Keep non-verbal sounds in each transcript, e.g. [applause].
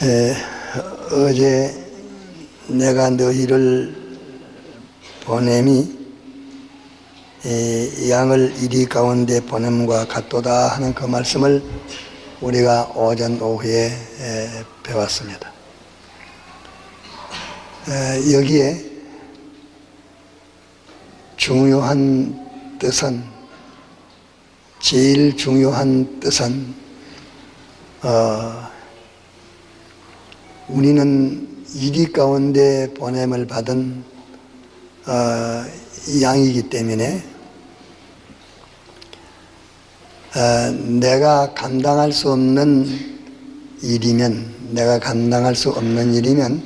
에, 어제 내가 너희를 보냄이 에, 양을 이리 가운데 보냄과 같도다 하는 그 말씀을 우리가 오전 오후에 에, 배웠습니다. 에, 여기에 중요한 뜻은 제일 중요한 뜻은 어, 우리는 이리 가운데 보냄을 받은 어, 양이기 때문에 어, 내가 감당할 수 없는 일이면 내가 감당할 수 없는 일이면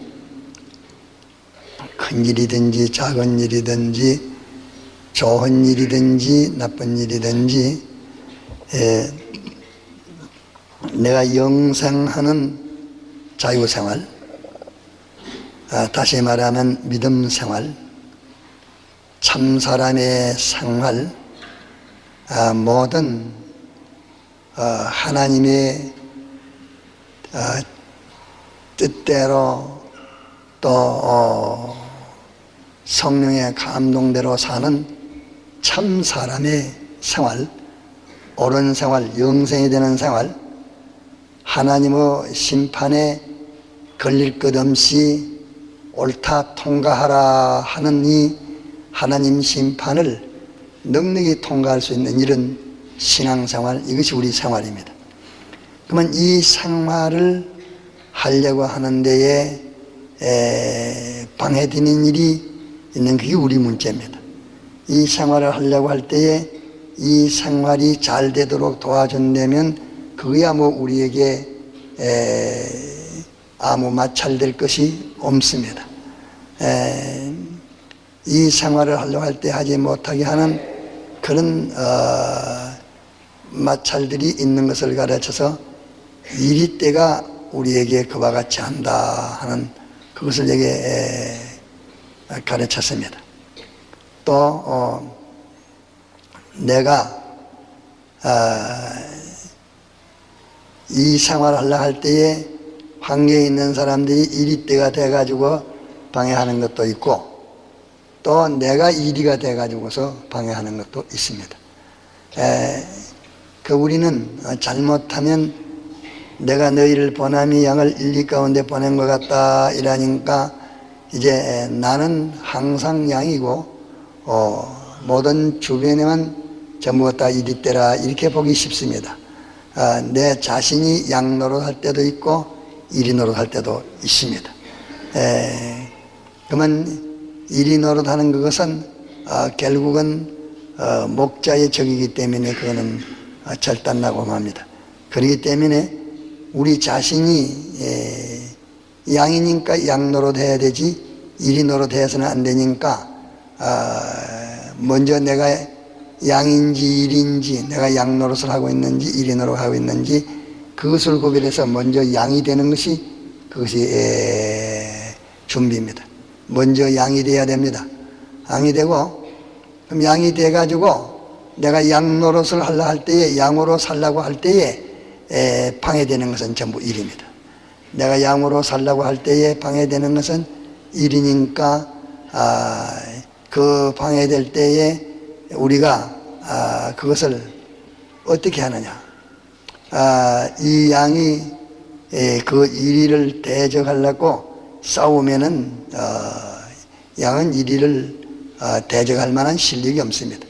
큰 일이든지 작은 일이든지 좋은 일이든지 나쁜 일이든지 에, 내가 영생하는 자유생활, 아, 다시 말하면 믿음 생활, 참 사람의 생활, 아, 모든 어, 하나님의 어, 뜻대로 또 어, 성령의 감동대로 사는 참 사람의 생활, 옳은 생활, 영생이 되는 생활, 하나님의 심판에 걸릴 것 없이 옳다 통과하라 하는 이 하나님 심판을 넉넉히 통과할 수 있는 이런 신앙생활, 이것이 우리 생활입니다. 그러면 이 생활을 하려고 하는 데에 에, 방해되는 일이 있는 그게 우리 문제입니다. 이 생활을 하려고 할 때에 이 생활이 잘 되도록 도와준다면 그거야 뭐 우리에게 에, 아무 마찰될 것이 없습니다. 에, 이 생활을 하려고 할 때 하지 못하게 하는 그런 어, 마찰들이 있는 것을 가르쳐서 이리 때가 우리에게 그와 같이 한다 하는 그것을 여기 에, 가르쳤습니다. 또 어, 내가 아, 이 생활을 하려 할 때에 환경에 있는 사람들이 이리 때가 돼가지고 방해하는 것도 있고 또 내가 이리가 돼가지고서 방해하는 것도 있습니다. 에, 그 우리는 잘못하면 내가 너희를 보남이 양을 일리 가운데 보낸 것 같다 이러니까 이제 나는 항상 양이고 어, 모든 주변에만 전부 다 이리 때라 이렇게 보기 쉽습니다. 아, 내 자신이 양 노릇할 때도 있고 이리 노릇할 때도 있습니다. 에, 그러면 이리 노릇하는 그것은 어, 결국은 어, 목자의 적이기 때문에 그거는 어, 절단나고 합니다. 그렇기 때문에 우리 자신이 에, 양이니까 양 노릇해야 되지 이리 노릇해서는 안 되니까 어, 먼저 내가 양인지 일인지 내가 양 노릇을 하고 있는지 이리 노릇을 하고 있는지 그것을 구별해서 먼저 양이 되는 것이 그것이 에, 준비입니다. 먼저 양이 돼야 됩니다. 양이 되고 그럼 양이 돼 가지고 내가 양 노릇을 하려 할 때에 양으로 살라고 할 때에 에, 방해되는 것은 전부 일입니다. 내가 양으로 살라고 할 때에 방해되는 것은 일이니까 아, 그 방해될 때에 우리가 아, 그것을 어떻게 하느냐? 아, 이 양이 에, 그 일을 대적하려고 싸우면은 어, 양은 일을 어, 대적할 만한 실력이 없습니다.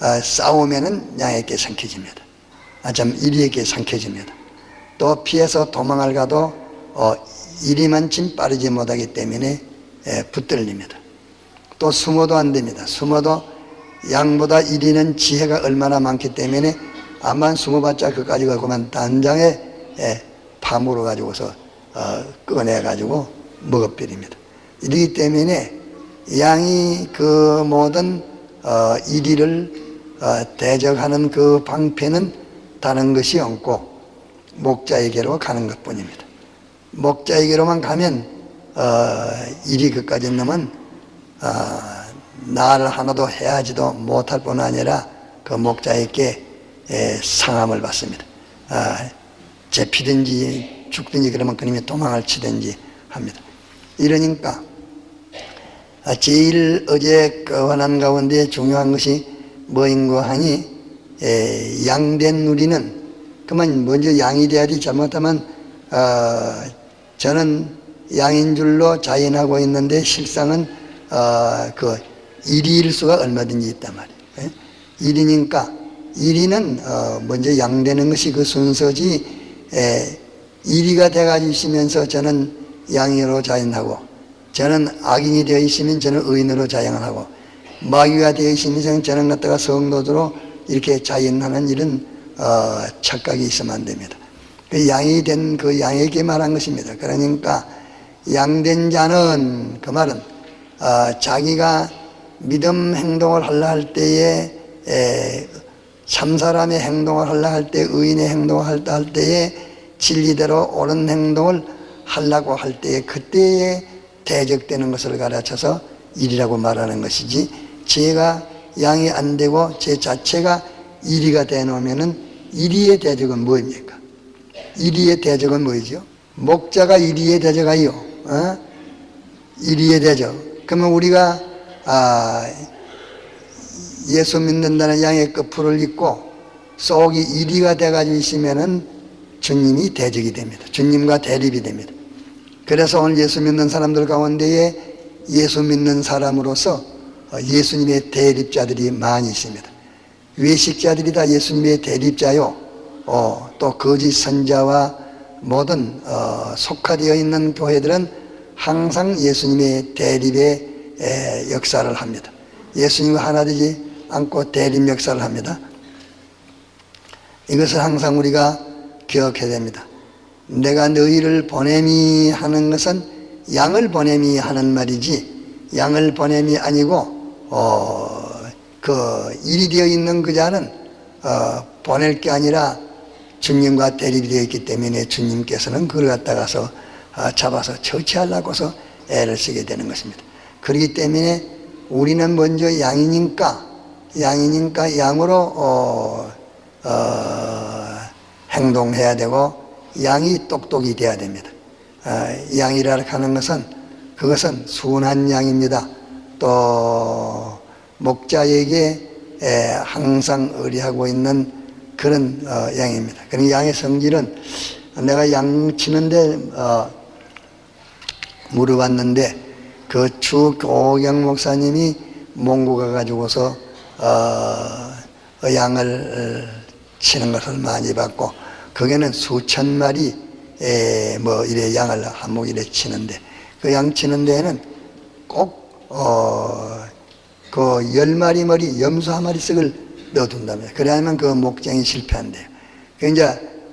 어, 싸우면은 양에게 삼켜집니다. 아, 참 이리에게 삼켜집니다. 또 피해서 도망을 가도 어, 이리만큼 빠르지 못하기 때문에 에, 붙들립니다. 또 숨어도 안 됩니다. 숨어도 양보다 이리는 지혜가 얼마나 많기 때문에 암만 숨어봤자 그까지 가고만 단장에 에, 파물어 가지고서 어, 꺼내 가지고 먹어버립니다. 이러기 때문에 양이 그 모든 어, 이리를 어, 대적하는 그 방패는 다른 것이 없고 목자에게로 가는 것뿐입니다. 목자에게로만 가면 어, 일이 그까지 넘은 어, 날 하나도 해야지도 못할 뿐 아니라 그 목자에게 에, 상함을 받습니다. 아, 잡히든지 죽든지 그러면 그님이 도망을 치든지 합니다. 이러니까 아, 제일 어제 그 원한 가운데 중요한 것이 뭐인고 하니 에, 양된 누리는 그만 먼저 양이 돼야지 잘못하면 어, 저는 양인 줄로 자인하고 있는데 실상은 어, 그 일이일 수가 얼마든지 있단 말이에요. 예? 일이니까 일이는 어, 먼저 양되는 것이 그 순서지 에, 일이가 돼가지고 있으면서 저는 양으로 자인하고 저는 악인이 되어 있으면 저는 의인으로 자양을 하고 마귀가 되어 있으면 저는 갖다가 성도로 이렇게 자인하는 일은 어, 착각이 있으면 안 됩니다. 그 양이 된 그 양에게 말한 것입니다. 그러니까 양된 자는 그 말은 어, 자기가 믿음 행동을 하려 할 때에 에, 참사람의 행동을 하려 할 때, 의인의 행동을 할 때에 진리대로 옳은 행동을 하려고 할 때에 그때에 대적되는 것을 가르쳐서 일이라고 말하는 것이지 제가 양이 안 되고 제 자체가 일이가 되놓으면은 일이의 대적은 뭐입니까? 일이의 대적은 뭐이죠? 목자가 일이의 대적아요. 어? 일이의 대적. 그러면 우리가 아, 예수 믿는다는 양의 끝풀을 입고 속이 일이가 돼가지고 있으면은 주님이 대적이 됩니다. 주님과 대립이 됩니다. 그래서 오늘 예수 믿는 사람들 가운데에 예수 믿는 사람으로서 예수님의 대립자들이 많이 있습니다. 외식자들이 다 예수님의 대립자요. 어, 또 거짓 선자와 모든 어, 속화되어 있는 교회들은 항상 예수님의 대립의 에, 역사를 합니다. 예수님과 하나 되지 않고 대립 역사를 합니다. 이것을 항상 우리가 기억해야 됩니다. 내가 너희를 보냄이 하는 것은 양을 보냄이 하는 말이지 양을 보냄이 아니고 어, 그 일이 되어 있는 그 자는 어, 보낼 게 아니라 주님과 대립이 되어 있기 때문에 주님께서는 그걸 갖다가서 어, 잡아서 처치하려고서 애를 쓰게 되는 것입니다. 그렇기 때문에 우리는 먼저 양이니까 양이니까 양으로 어, 어, 행동해야 되고 양이 똑똑이 돼야 됩니다. 어, 양이라 하는 것은 그것은 순한 양입니다. 또 목자에게 에, 항상 의리하고 있는 그런 어, 양입니다. 그런 양의 성질은 내가 양 치는데 어, 물어봤는데 그 주교경 목사님이 몽고 가 가지고서 어, 양을 치는 것을 많이 봤고 거기는 수천 마리 에, 뭐 이래 양을 한목 이래 치는데 그 양 치는 데에는 꼭 어, 그 열 마리 머리 염소 한 마리 씩을 넣어둔다며 그래야만 그 목장이 실패한대요. 그 이제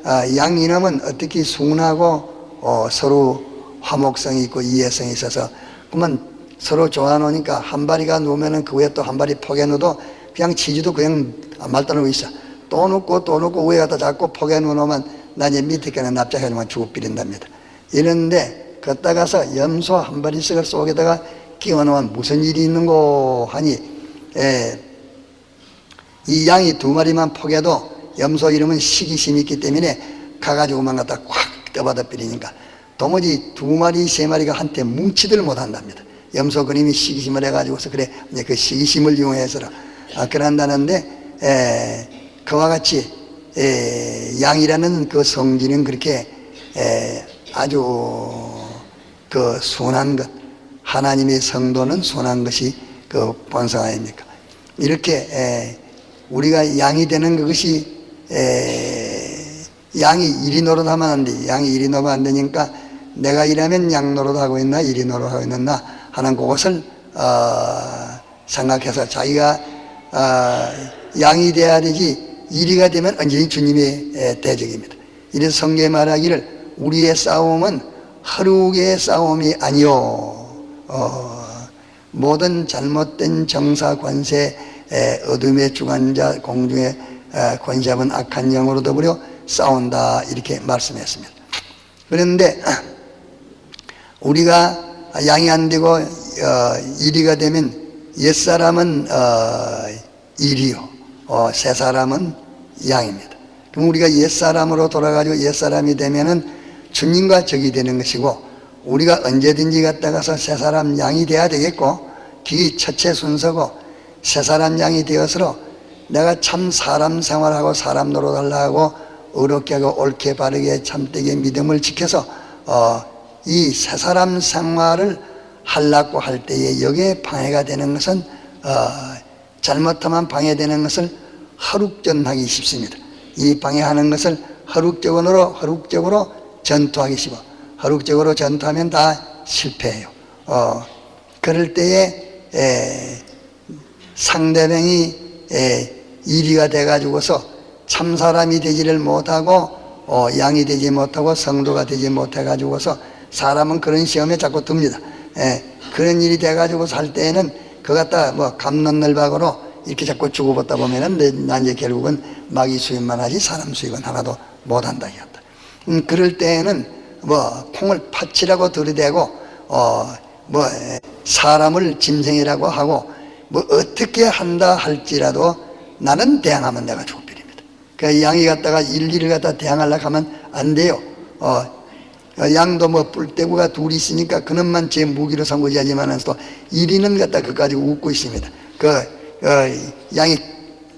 아, 양 이놈은 어떻게 순하고 어, 서로 화목성이 있고 이해성이 있어서 그러면 서로 좋아놓으니까 한 마리가 놓으면은 그 위에 또한 마리 포개 넣어도 그냥 치지도 그냥 말따르고 있어. 또 놓고 또 놓고 위에 갖다 잡고 포개 놓으면 나 이제 밑에 거는 납작해지만 주고 비린답니다. 이런데 걷다 가서 염소 한 마리씩을 속에다가 끼워 놓으면 무슨 일이 있는고 하니 에, 이 양이 두 마리만 포개도 염소 이름은 시기심이 있기 때문에 가가지고만 갖다 콱 떠받아 버리니까 도무지 두 마리 세 마리가 한테 뭉치들 못한답니다. 염소 그림이 시기심을 해가지고서 그래 그 시기심을 이용해서 아, 그런다는데 에, 그와 같이 에, 양이라는 그 성질은 그렇게 에, 아주 그 순한 것 하나님의 성도는 순한 것이 그 본성 아닙니까? 이렇게 에, 우리가 양이 되는 그것이 에, 양이 이리 노릇하면 안 돼. 양이 이리 노릇 안 되니까 내가 이라면 양 노릇하고 있나 이리 노릇하고 있나 하는 그것을 어, 생각해서 자기가 어, 양이 돼야 되지 이리가 되면 언제니 주님의 에, 대적입니다. 이래서 성경에 말하기를 우리의 싸움은 하루의 싸움이 아니요 어, 모든 잘못된 정사 관세 에, 어둠의 주관자 공중의 에, 권세잡은 악한 영으로 더불어 싸운다 이렇게 말씀했습니다. 그런데 우리가 양이 안 되고 어, 이리가 되면 옛 사람은 어, 이리요, 어, 새 사람은 양입니다. 그럼 우리가 옛 사람으로 돌아가지고 옛 사람이 되면은 주님과 적이 되는 것이고 우리가 언제든지 갔다가서 새 사람 양이 돼야 되겠고 기 첫째 순서고 새 사람 양이 되어서 내가 참 사람 생활하고 사람 노릇하려고 어렵게 하고 옳게 바르게 참되게 믿음을 지켜서 어, 이새 사람 생활을 하려고 할 때에 여기에 방해가 되는 것은 어, 잘못하면 방해되는 것을 허룩전하기 쉽습니다. 이 방해하는 것을 허룩적으로 허룩적으로 전투하기 쉽어. 허룩적으로 전투하면 다 실패해요. 어, 그럴 때에 에, 상대방이 에, 이리가 돼가지고서 참 사람이 되지를 못하고 어, 양이 되지 못하고 성도가 되지 못해가지고서 사람은 그런 시험에 자꾸 듭니다. 에, 그런 일이 돼가지고 살 때에는 그 갖다 뭐 감론늘박으로 이렇게 자꾸 주고받다 보면은 내- 난 이제 결국은 마귀 수입만 하지 사람 수입은 하나도 못한다 이었다. 음, 그럴 때에는 뭐 콩을 팥이라고 들이대고 어 뭐 사람을 짐승이라고 하고 뭐 어떻게 한다 할지라도 나는 대항하면 내가 죽비립니다. 그 양이 갖다가 일일을 갖다 대항하려고 하면 안 돼요. 어, 어, 양도 뭐 뿔대구가 둘이 있으니까 그놈만 제 무기로 삼고지하지만은 또 일이는 갖다 그까지 웃고 있습니다. 그 어, 양이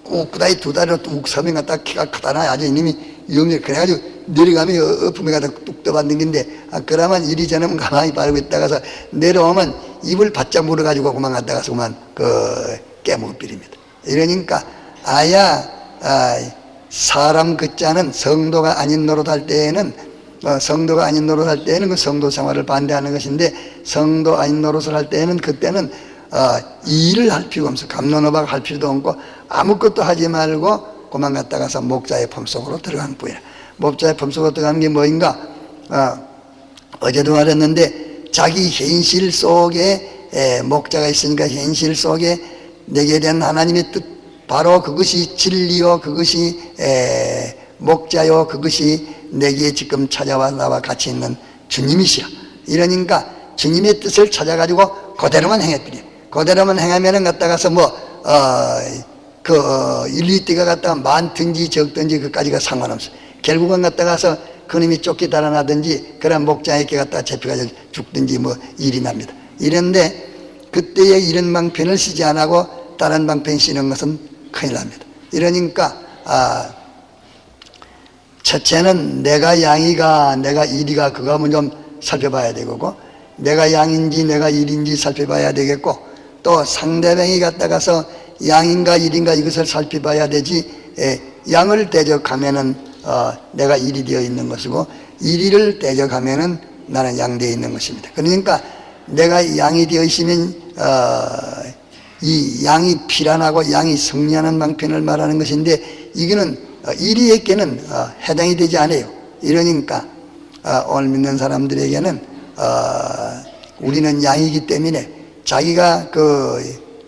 꿋꿋하게 두 다리로 뚝 서면 갖다 키가 크다나 아주 이놈이 위험해 그래가지고 내려가면 어- 엎으면 갖다 뚝 떠받는긴데 아, 그러면 이리 저놈 가만히 바르고 있다가서 내려오면 입을 바짝 물어가지고 그만 갔다가서 그만 그 깨물비립니다. 이러니까 아야 아, 사람 그 자는 성도가 아닌 노릇할 때에는 어, 성도가 아닌 노릇할 때에는 그 성도 생활을 반대하는 것인데 성도 아닌 노릇을 할 때에는 그때는 어, 일을 할 필요가 없어 감론어박 할 필요도 없고 아무것도 하지 말고 그만 갔다 가서 목자의 품속으로 들어간 뿐이라 목자의 품속으로 들어가는 게 뭐인가? 어, 어제도 말했는데 자기 현실 속에 에, 목자가 있으니까 현실 속에 내게 대한 하나님의 뜻 바로 그것이 진리요 그것이 에, 목자요 그것이 내게 지금 찾아와 나와 같이 있는 주님이시여. 이러니까 주님의 뜻을 찾아가지고 그대로만 행했더니 그대로만 행하면은 갔다가서 뭐어그 어, 일리띠가 갔다가 많든지 적든지 그까지가 상관없어. 결국은 갔다가서 그놈이 쫓기 달아나든지 그런 목자에게 갖다가 잡혀가지고 죽든지 뭐 일이 납니다. 이런데 그때에 이런 방편을 쓰지 않고 다른 방편 쓰는 것은 큰일 납니다. 이러니까 아 첫째는 내가 양이가 내가 일이가 그거 한번 좀 살펴봐야 되고 내가 양인지 내가 일인지 살펴봐야 되겠고 또 상대방이 갔다가서 양인가 일인가 이것을 살펴봐야 되지 에, 양을 대적하면은 어, 내가 일이 되어 있는 것이고 일이를 대적하면은 나는 양되어 있는 것입니다. 그러니까 내가 양이 되어 있으면 어, 이 양이 피란하고 양이 승리하는 방편을 말하는 것인데 이거는 어, 일이에게는 어, 해당이 되지 않아요. 이러니까 어, 오늘 믿는 사람들에게는 어, 우리는 양이기 때문에 자기가 그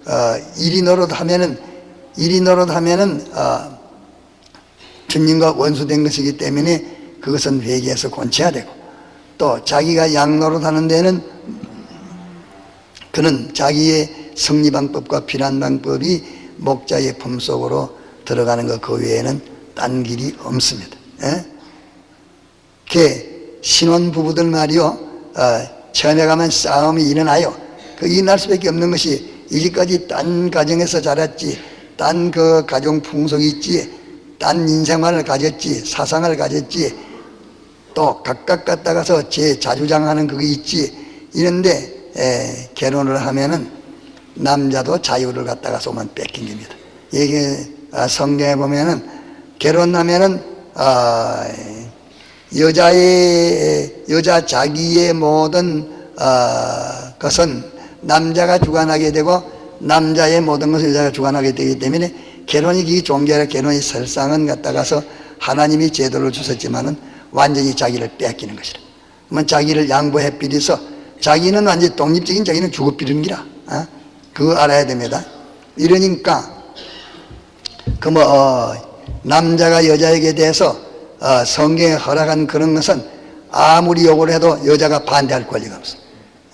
어, 일이 노릇하면은 일이 노릇하면은 어, 주님과 원수된 것이기 때문에 그것은 회개해서 곤쳐야 되고 또 자기가 양 노릇하는 데는 그는 자기의 승리 방법과 필요한 방법이 목자의 품속으로 들어가는 것 그 외에는 딴 길이 없습니다. 예? 그 신혼 부부들 말이요, 어, 처음에 가면 싸움이 일어나요. 그 일어날 수밖에 없는 것이 이제까지 딴 가정에서 자랐지, 딴 그 가정 풍속이 있지, 딴 인생관을 가졌지, 사상을 가졌지, 또 각각 갔다 가서 제 자주장하는 그게 있지. 이런데 에, 결혼을 하면은 남자도 자유를 갖다가 만 뺏긴 겁니다. 이게 아, 성경에 보면은 결혼하면은 아, 여자의 여자 자기의 모든 아, 것은 남자가 주관하게 되고 남자의 모든 것을 여자가 주관하게 되기 때문에 결혼이 기 아니라 결혼이 설상은 갖다가서 하나님이 제도를 주셨지만은 완전히 자기를 빼앗기는 것이라. 뭐 자기를 양보해 비려서 자기는 완전히 독립적인 자기는 죽어 비는 기라. 어? 그거 알아야 됩니다. 이러니까 그뭐 어, 남자가 여자에게 대해서 어, 성경에 허락한 그런 것은 아무리 요구를 해도 여자가 반대할 권리가 없어.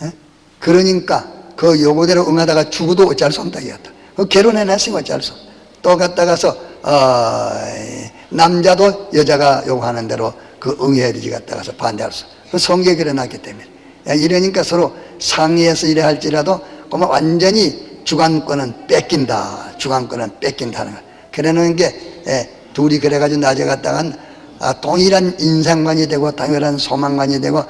예? 그러니까 그 요구대로 응하다가 죽어도 어쩔 수 없다 이었다. 그 결혼해놨으면 어쩔 수. 또 갔다 가서 어, 남자도 여자가 요구하는 대로 그 응해야지 갔다 가서 반대할 수. 그 성경에 그려놨기 때문에. 야, 이러니까 서로 상의해서 이래 할지라도 그러면 완전히 주관권은 뺏긴다. 주관권은 뺏긴다는 거. 그러는 게 예, 둘이 그래가지고 낮에 갔다간 아, 동일한 인상관이 되고 동일한 소망관이 되고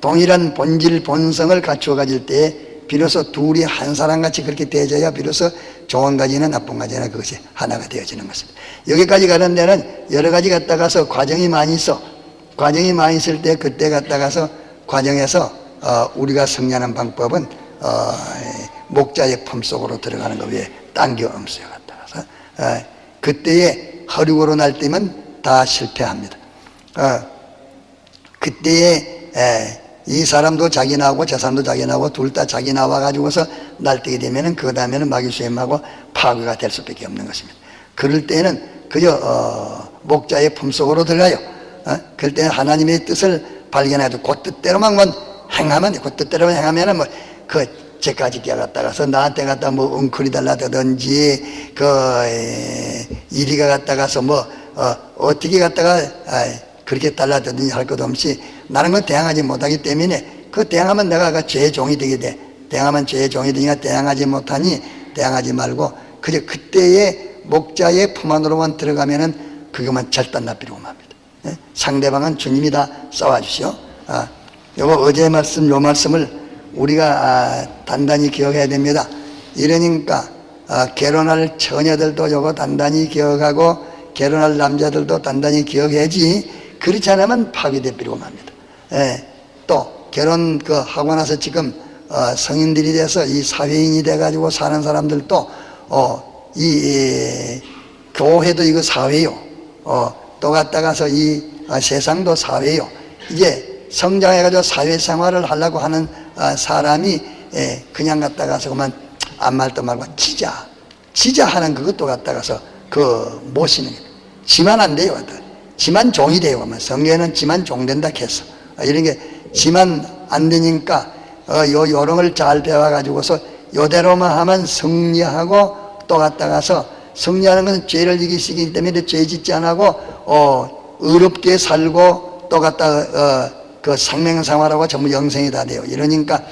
동일한 본질 본성을 갖추어 가질 때에 비로소 둘이 한 사람 같이 그렇게 되어져야 비로소 좋은 가지나 나쁜 가지나 그것이 하나가 되어지는 것입니다. 여기까지 가는 데는 여러 가지 갔다 가서 과정이 많이 있어. 과정이 많이 있을 때 그때 갔다 가서 과정에서 어, 우리가 승리하는 방법은 어, 목자의 품 속으로 들어가는 것 외에 딴게 없어요. 갔다 가서 어, 그때에 허리고로 날 때면 다 실패합니다. 어, 그때에 에, 이 사람도 자기 나오고 저 사람도 자기 나오고 둘 다 자기 나와 가지고서 날뛰게 되면은 그 다음에는 마귀수행하고 파괴가 될 수밖에 없는 것입니다. 그럴 때는 그저 어, 목자의 품속으로 들어가요. 어? 그럴 때는 하나님의 뜻을 발견해도 그 뜻대로만 뭐 행하면 돼. 그 뜻대로만 행하면은 뭐그 제까지 깨갔다가서 나한테 갖다 뭐 웅크리 달라든지 그 에, 이리가 갔다가서 뭐 어, 어떻게 갔다가 아이, 그렇게 달라든지 할 것 없이 나는 그 대항하지 못하기 때문에 그 대항하면 내가 그 죄의 종이 되게 돼. 대항하면 죄의 종이 되니까 대항하지 못하니 대항하지 말고 그저 그때의 목자의 품 안으로만 들어가면은 그것만 절단 납비로 맙니다. 예? 상대방은 주님이 다 싸워주시오. 아, 요거 어제 말씀 요 말씀을 우리가 아, 단단히 기억해야 됩니다. 이러니까 아, 결혼할 처녀들도 요거 단단히 기억하고 결혼할 남자들도 단단히 기억해야지 그렇지 않으면 파괴될 필요가 맙니다. 예, 또 결혼 그 하고 나서 지금 어, 성인들이 돼서 이 사회인이 돼가지고 사는 사람들도 어, 이, 이 교회도 이거 사회요. 어, 또 갔다가서 이 아, 세상도 사회요. 이제 성장해가지고 사회생활을 하려고 하는 아, 사람이 예, 그냥 갔다 가서 그만 아무 말도 말고 지자 지자 하는 그것도 갔다 가서 그 모시는 게 지만 안 돼요. 지만 종이 돼요. 그러면 성경에는 지만 종 된다 했어. 아, 이런 게 지만 안 되니까 어, 요 요령을 잘 배워 가지고서 요대로만 하면 승리하고 또 갔다 가서 승리하는 것은 죄를 이기시기 때문에 죄 짓지 안 하고 어, 의롭게 살고 또 갔다 어, 그 생명생활하고 전부 영생이 다 돼요. 이러니까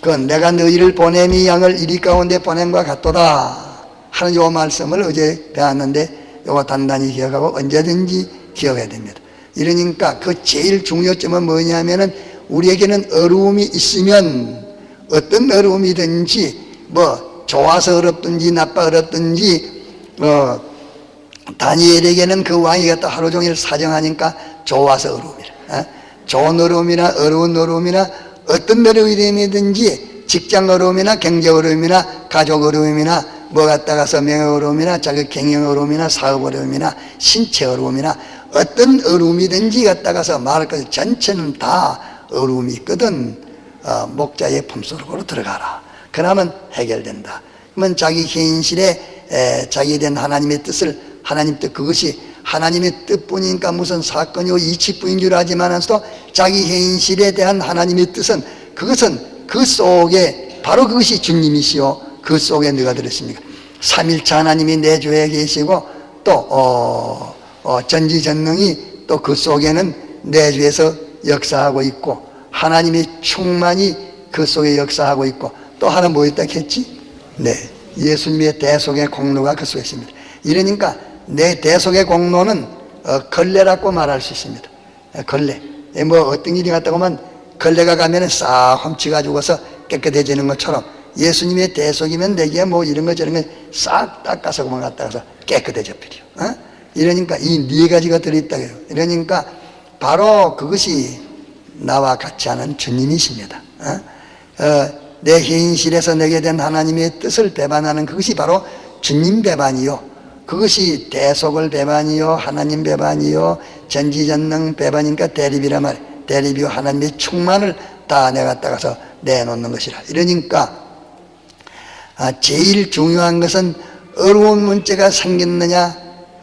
그 내가 너희를 보냄이 양을 이리 가운데 것 같도다 하는 요 말씀을 어제 배웠는데 요거 단단히 기억하고 언제든지 기억해야 됩니다. 이러니까 그 제일 중요점은 뭐냐면은 우리에게는 어려움이 있으면 어떤 어려움이든지 뭐 좋아서 어렵든지 나빠 어렵든지 어 다니엘에게는 그 왕이 갖다 하루 종일 사정하니까 좋아서 어려움이라 어? 좋은 어려움이나 어려운 어려움이나 어떤 어려움이든지 직장 어려움이나 경제 어려움이나 가족 어려움이나 뭐 갖다가서 명예 어려움이나 자기 경영 어려움이나 사업 어려움이나 신체 어려움이나 어떤 어려움이든지 갖다가서 말할 것 전체는 다 어려움이 있거든. 어, 목자의 품속으로 들어가라. 그러면 해결된다. 그러면 자기 현실에 에, 자기 된 하나님의 뜻을 하나님 뜻 그것이 하나님의 뜻뿐이니까 무슨 사건이고 이치뿐인 줄 알지만서도 자기 현실에 대한 하나님의 뜻은 그것은 그 속에 바로 그것이 주님이시오 그 속에 누가 들었습니까 삼일차 하나님이 내 주에 계시고 또 어, 어, 전지전능이 또 그 속에는 내 주에서 역사하고 있고 하나님의 충만이 그 속에 역사하고 있고 또 하나 뭐 있다 했지? 네 예수님의 대속의 공로가 그 속에 있습니다 이러니까 내 대속의 공로는 어, 걸레라고 말할 수 있습니다. 어, 걸레. 예, 뭐 어떤 일이 갔다고 하면 걸레가 가면은 싹 훔치가지고서 깨끗해지는 것처럼 예수님의 대속이면 내게 뭐 이런 거 저런 거 싹 닦아서 그만 갔다가서 깨끗해져 버려. 어? 이러니까 이 네 가지가 들어있다 요. 이러니까 바로 그것이 나와 같이 하는 주님이십니다. 어? 어, 내 현실에서 내게 된 하나님의 뜻을 배반하는 그것이 바로 주님 배반이요 그것이 대속을 배반이요 하나님 배반이요 전지전능 배반이니까 대립이란 말 대립이요 하나님의 충만을 다 내가 따가서 내놓는 것이라 이러니까 아, 제일 중요한 것은 어려운 문제가 생겼느냐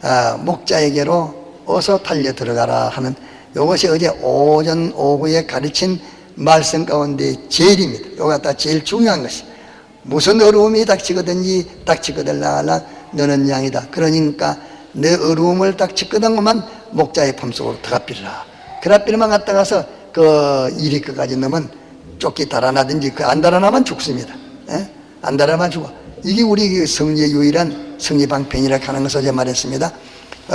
아, 목자에게로 어서 달려 들어가라 하는 이것이 어제 오전 오후에 가르친 말씀 가운데 제일입니다. 이거 갖다 제일 중요한 것이 무슨 어려움이 닥치거든지 닥치거들라 하나 너는 양이다. 그러니까 내 어려움을 닥치거든 하면 목자의 품속으로. 그 앞비를만 갔다 가서 그 이리 끝까지 넣으면 쫓기 달아나든지 그 안 달아나면 죽습니다. 예? 안 달아나면 죽어. 이게 우리 그 성리의 유일한 성리 방편이라 하는 것을 어제 말했습니다. 어,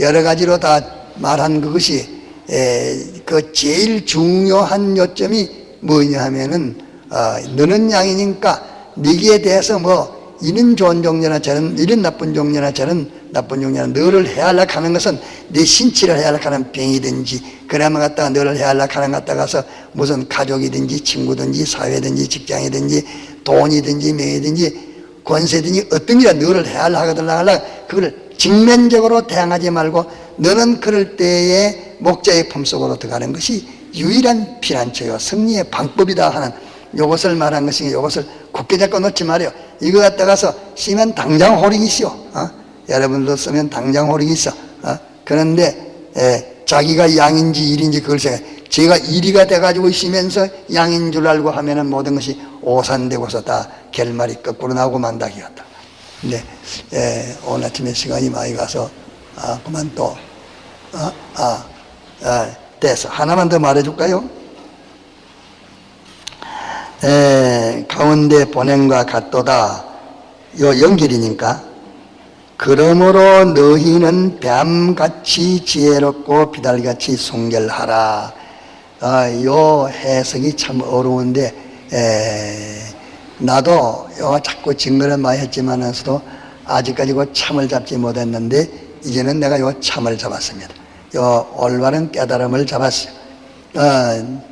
여러 가지로 다 말한 그것이 에, 그 제일 중요한 요점이 뭐냐 하면은 어, 너는 양이니까 네기에 대해서 뭐 이는 좋은 종류나 저는 이런 나쁜 종류나 저는 나쁜 종류나 너를 해하려고 하는 것은 내 신체를 해하려고 하는 병이든지 그나마 갖다가 너를 해하려고 하는 것 갖다가서 무슨 가족이든지 친구든지 사회든지 직장이든지 돈이든지 명예든지 권세든지 어떤 게라 너를 하려고 그걸 직면적으로 대항하지 말고 너는 그럴 때에 목자의 품속으로 들어가는 것이 유일한 피난처요. 승리의 방법이다 하는 이것을 말한 것이니 이것을 굳게 잡고 놓지 말아요 이거 갖다가서 쓰면 당장 호릭이 있어 어? 여러분도 쓰면 당장 호릭이 있어 어? 그런데 에, 자기가 양인지 일인지 그걸 생각 제가 일이가 돼가지고 있으면서 양인 줄 알고 하면은 모든 것이 오산되고서 다 결말이 거꾸로 나오고 만다기 같다 근데 에, 오늘 아침에 시간이 많이 가서 아 그만 또 아, 아, 아, 됐어. 하나만 더 말해줄까요? 에, 가운데 보냄과 같도다. 요 연결이니까. 그러므로 너희는 뱀같이 지혜롭고 비달같이 순결하라. 아, 요 해석이 참 어려운데, 에, 나도 요 자꾸 증거를 많이 했지만서도 아직까지 그 참을 잡지 못했는데, 이제는 내가 요 참을 잡았습니다. 요 올바른 깨달음을 잡았어요. 어,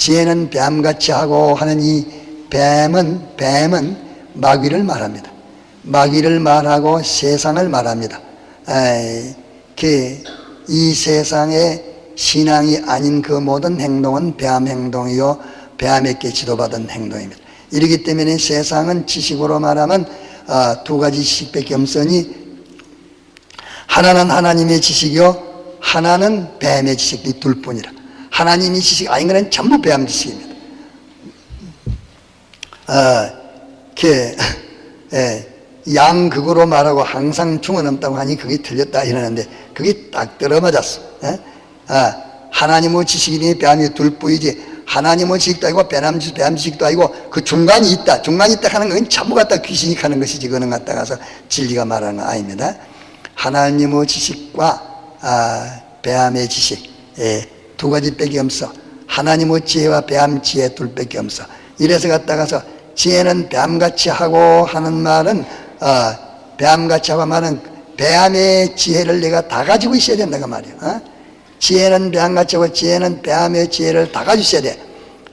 지혜는 뱀같이 하고 하는 이 뱀은 뱀은 마귀를 말합니다. 마귀를 말하고 세상을 말합니다. 그이 세상의 신앙이 아닌 그 모든 행동은 뱀 행동이요 뱀에게 지도받은 행동입니다. 이러기 때문에 세상은 지식으로 말하면 어, 두 가지 지식밖에 없으니 하나는 하나님의 지식이요 하나는 뱀의 지식이 둘 뿐이라. 하나님이 지식 아닌 거는 전부 뱀 지식입니다. 어, 그, [laughs] 예, 양 극으로 말하고 항상 없다고 하니 그게 틀렸다 이러는데 그게 딱 들어맞았어. 예? 아, 하나님의 지식이니 뱀이 둘 뿐이지 하나님의 지식도 아니고 뱀, 뱀 지식도 아니고 그 중간이 있다. 중간이 있다 하는 건 전부 갖다 귀신이 하는 것이지 그거는 갖다 가서 진리가 말하는 거 아닙니다. 하나님의 지식과 아, 배암의 지식 예, 두 가지 빼기 없어. 하나님의 지혜와 배암 지혜 둘 빼기 없어. 이래서 갔다가서 지혜는 배암같이 하고 하는 말은 어, 배암같이 하고 말은 배암의 지혜를 내가 다 가지고 있어야 된다고 말이야. 어? 지혜는 배암같이 하고 지혜는 배암의 지혜를 다 가지고 있어야 돼.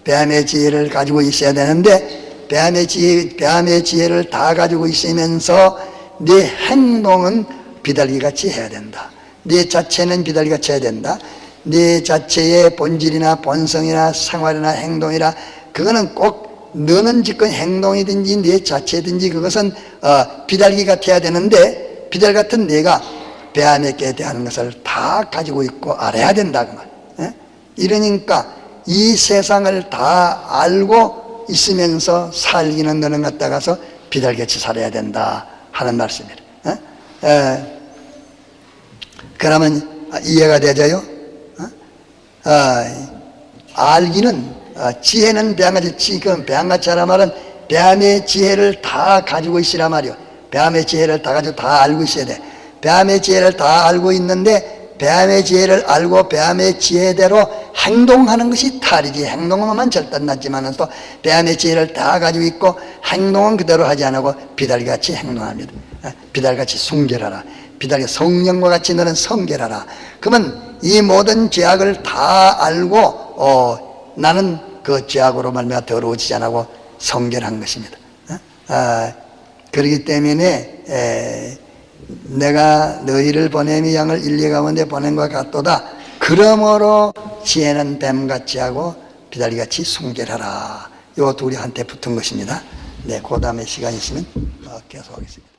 배암의 지혜를 가지고 있어야 되는데 배암의 지혜, 배암의 지혜를 다 가지고 있으면서 네 행동은 비달기 같이 해야 된다. 네 자체는 비달기 같이 해야 된다 네 자체의 본질이나 본성이나 생활이나 행동이나 그거는 꼭 너는 짓건 행동이든지 네 자체든지 그것은 어, 비달기 같아야 되는데 비달 같은 내가 배암에게 대하는 것을 다 가지고 있고 알아야 된다 그 말. 예? 이러니까 이 세상을 다 알고 있으면서 살기는 너는 갖다가서 비달같이 살아야 된다 하는 말씀이에요. 예? 에, 그러면 이해가 되죠요? 어? 어, 알기는 어, 지혜는 배양같이 지금 배양같이 하라 말은 배암의 지혜를 다 가지고 있으라 말이요. 배암의 지혜를 다 가지고 다 알고 있어야 돼. 배암의 지혜를 다 알고 있는데 배암의 지혜를 알고 배암의 지혜대로 행동하는 것이 탈이지 행동하면 절대 낫지만 또 배암의 지혜를 다 가지고 있고 행동은 그대로 하지 않고 비달같이 행동합니다. 어, 비달같이 순결하라. 비달이 성령과 같이 너는 성결하라. 그러면 이 모든 죄악을 다 알고 어, 나는 그 죄악으로 말미암아 더러워지지 않고 성결한 것입니다. 어? 아, 그렇기 때문에 에, 내가 너희를 보냄이 양을 인리 가운데 보낸 것 같도다. 그러므로 지혜는 뱀같이 하고 비달리같이 순결하라. 요 둘이 한테 붙은 것입니다. 네, 그 다음에 시간 있으면 어, 계속하겠습니다.